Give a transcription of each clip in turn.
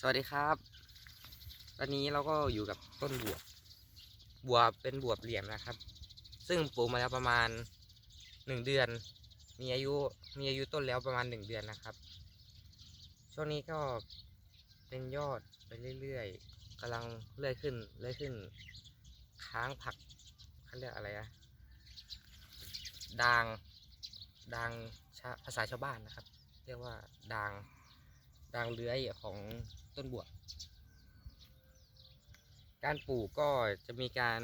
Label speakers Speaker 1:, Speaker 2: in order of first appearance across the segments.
Speaker 1: สวัสดีครับ ตอนนี้เราก็อยู่กับต้นบวบ บวบเป็นบวบเหลี่ยมนะครับ ซึ่งปลูกมาแล้วประมาณหนึ่งเดือน มีอายุมีอายุต้นแล้วประมาณหนึ่งเดือนนะครับ ช่วงนี้ก็เป็นยอดไปเรื่อยๆกำลังเลื่อยขึ้นเลื่อยขึ้น ค้างผักเขาเรียกอะไรนะดางดางภาษาชาวบ้านนะครับ เรียกว่าดาง ดางเลื้อยของต้นบวบการปลูกก็จะมีการ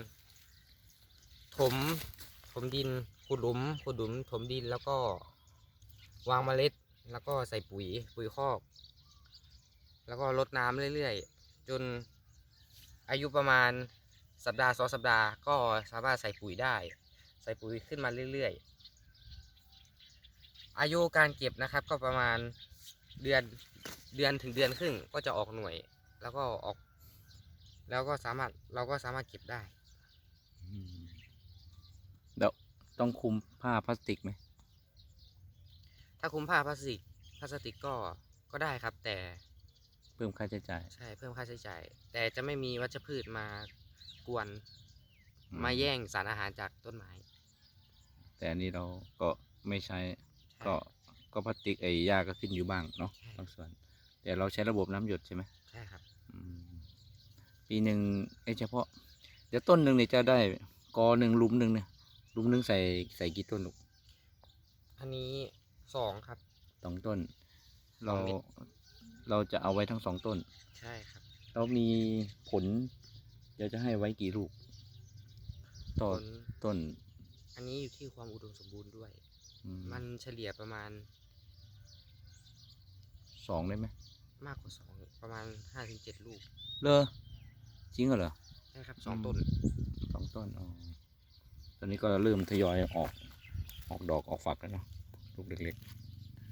Speaker 1: ถมถมดินขุดหลุมขุดหลุมถมดินแล้วก็วางเมล็ด แล้วก็ใส่ปุ๋ยปุ๋ยคอก แล้วก็รดน้ำเรื่อยๆ จนอายุประมาณสัปดาห์สองสัปดาห์ก็สามารถใส่ปุ๋ยได้ ใส่ปุ๋ยขึ้นมาเรื่อยๆ อายุการเก็บนะครับก็ประมาณเดือน เดือนถึงเดือนครึ่งก็จะออกหน่วย แล้วก็ออก แล้วก็สามารถเราก็สามารถเก็บได้
Speaker 2: อืมแล้วต้องคุมผ้าพลาสติกไหม
Speaker 1: ถ้าคุมผ้าพลาสติกพลาสติกก็ก็ได้ครับ แต่
Speaker 2: เพิ่มค่าใช้จ่าย
Speaker 1: ใช่เพิ่มค่าใช้จ่าย แต่จะไม่มีวัชพืชมากวน
Speaker 2: อื
Speaker 1: มาแย่งสารอาหารจากต้นไม้
Speaker 2: แต่อันนี้เราก็ไม่ใช้
Speaker 1: ใช่
Speaker 2: ก็ก็พลาสติกไอ้หญ้าก็ขึ้นอยู่บ้างเนาะ
Speaker 1: ใช่
Speaker 2: บางส่วน แต่เราใช้ระบบน้ำหยดใช่ไหม
Speaker 1: ใช่ครับ
Speaker 2: อืมปีหนึ่งไอ้เฉพาะ เดี๋ยวต้นหนึ่งเนี่ยจะได้กอหนึ่งหลุมหนึ่งเนี่ยหลุมหนึ่งใส่ใส่กี่ต้นลูก
Speaker 1: อันนี้สองครับ
Speaker 2: สองต้น เรา
Speaker 1: สองเม็ด
Speaker 2: เราจะเอาไว้ทั้งสองต้น
Speaker 1: ใช่ครับ
Speaker 2: แล้วมีผลเดี๋ยวจะให้ไว้กี่ลูกต่อ
Speaker 1: ผล
Speaker 2: ต้น
Speaker 1: อันนี้อยู่ที่ความอุดมสมบูรณ์ด้วย
Speaker 2: อืม
Speaker 1: มันเฉลี่ยประมาณ
Speaker 2: สองได้ไหม
Speaker 1: มากกว่าสองประมาณห้าถึงเจ็ดลูก
Speaker 2: เลอจริงเหรอ
Speaker 1: ใช่ครับสองต้น
Speaker 2: สองต้นอ๋อตอนนี้ก็เริ่มทยอยออกออกดอกออกฝักแล้วเนาะลูกเล็ก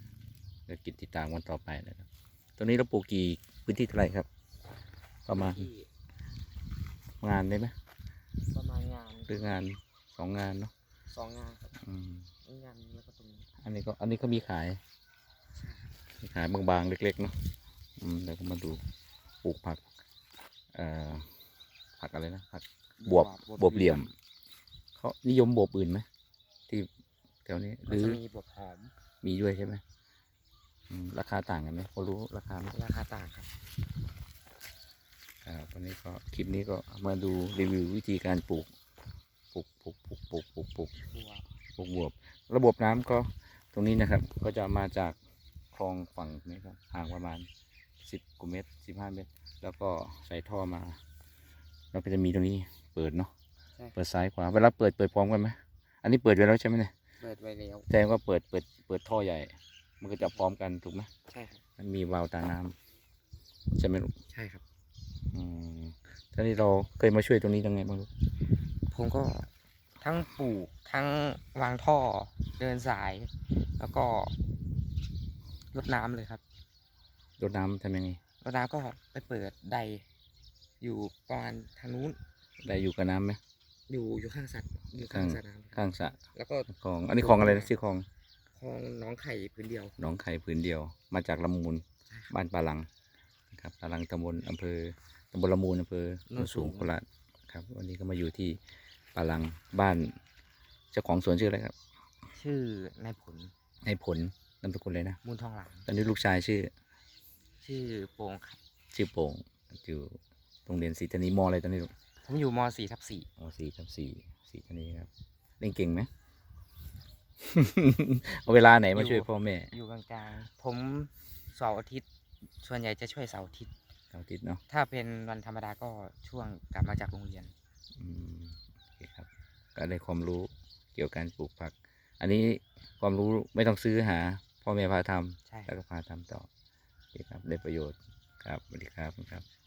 Speaker 2: ๆเดี๋ยวกินติดตามวันต่อไปนะครับตัวนี้เราปลูกกี่พื้นที่เท่าไหร่ครับ ประมาณ
Speaker 1: ที่
Speaker 2: งานได้ไหม
Speaker 1: ประมาณงาน
Speaker 2: หรืองานสองงานเนาะ
Speaker 1: สองงานครับ
Speaker 2: อืม
Speaker 1: นี่งานนี้แล้วก็ตรงนี้
Speaker 2: อันนี้ก็อันนี้ก็มีขายมีขายบางๆเล็กๆเนาะอืม เดี๋ยวก็มาดูปลูกผักเอ่อผักอะไรนะผักบวบบวบเหลี่ยมเขานิยมบวบอื่นไหมที่แถวนี้ห
Speaker 1: มัน
Speaker 2: รือ
Speaker 1: จะมีบวบหอม
Speaker 2: มีด้วยใช่ไหมอืมราคาต่างกันไหมพอรู้ราคาไหม
Speaker 1: ราคาต่างครับ
Speaker 2: ครับวันนี้ก็คลิปนี้ก็มาดูรีวิววิธีการปลูกปลูกปลูกปลูกปลูกปลูกปลูก
Speaker 1: บวบ
Speaker 2: ปลูกบวบ ระบบน้ำก็ตรงนี้นะครับ ก็จะมาจากคลองฝั่งนี้ครับห่างประมาณ สิบกว่าเมตรสิบห้าเมตร แล้วก็ใส่ท่อมา แล้วก็จะมีตรงนี้เปิดเนาะ
Speaker 1: ใช่
Speaker 2: เปิดซ้ายขวาเวลาเปิดเปิดพร้อมกันไหมอันนี้เปิดไว้แล้วใช่ไหมเนี่ย
Speaker 1: เปิดไว้แล้ว
Speaker 2: แสดงว่าเปิดเปิดเปิดท่อใหญ่ มันก็จะพร้อมกันถูกไหม
Speaker 1: ใช่ครับ
Speaker 2: มันมีวาล์วตาน้ำใช่ไหมลูก
Speaker 1: ใช่ครับ
Speaker 2: อืมท่านี้เราเคยมาช่วยตรงนี้ยังไงบ้างลูก
Speaker 1: ผมก็ทั้งปลูกทั้งวางท่อเดินสาย แล้วก็รดน้ำเลยครับ
Speaker 2: รดน้ำทำยังไง
Speaker 1: รดน้ำก็ไปเปิดไดอยู่ประมาณทางนู้น
Speaker 2: ได้อยู่กับน้ำไหม
Speaker 1: อยู่อยู่ข้างสัตว์อยู่ข้างสระน้ำครับ
Speaker 2: ข้างสระ
Speaker 1: แล้วก็
Speaker 2: คลอง อันนี้คลองอะไรนะชื่อคลอง
Speaker 1: คลองหน้องไข่พื้นเดียว
Speaker 2: หนองไข่พื้นเดียว มาจากละมูล
Speaker 1: ใช่ครับ
Speaker 2: บ้านปาลังนะครับปาลังตำบลอำเภอตำบลละมูลอำเภอโนนสูง
Speaker 1: โนนสูง
Speaker 2: โคราชครับ วันนี้ก็มาอยู่ที่ปาลังบ้านเจ้าของสวนชื่ออะไรครับ
Speaker 1: ชื่อนายผล
Speaker 2: ในผลนามสกุลเลยนะ
Speaker 1: มูลทองหลาง
Speaker 2: ตอนนี้ลูกชายชื่อ
Speaker 1: ชื่อโปงครับ
Speaker 2: ชื่อโป่งอยู่โรงเรียนศรีธานีมออะไรตอนนี้ลูก
Speaker 1: ผมอยู่มสี่ทับสี่
Speaker 2: อ๋อสี่ทับสี่สี่ธานีครับเล่นเก่งไหม เอาเวลาไหนมาช่วยพ่อแม่
Speaker 1: อยู่กลางๆ ผมเสาร์อาทิตย์ ส่วนใหญ่จะช่วยเสาร์อาทิตย์
Speaker 2: เสาร์อาทิตย์เนาะ
Speaker 1: ถ้าเป็นวันธรรมดาก็ช่วงกลับมาจากโรงเรียน
Speaker 2: อืมโอเคครับ ก็ได้ความรู้เกี่ยวกับการปลูกผัก อันนี้ความรู้ไม่ต้องซื้อหาพ่อแม่พาทำ
Speaker 1: ใช่
Speaker 2: แล้วก็พาทำต่อโอเค ครับได้ประโยชน์ครับสวัสดีครับครับ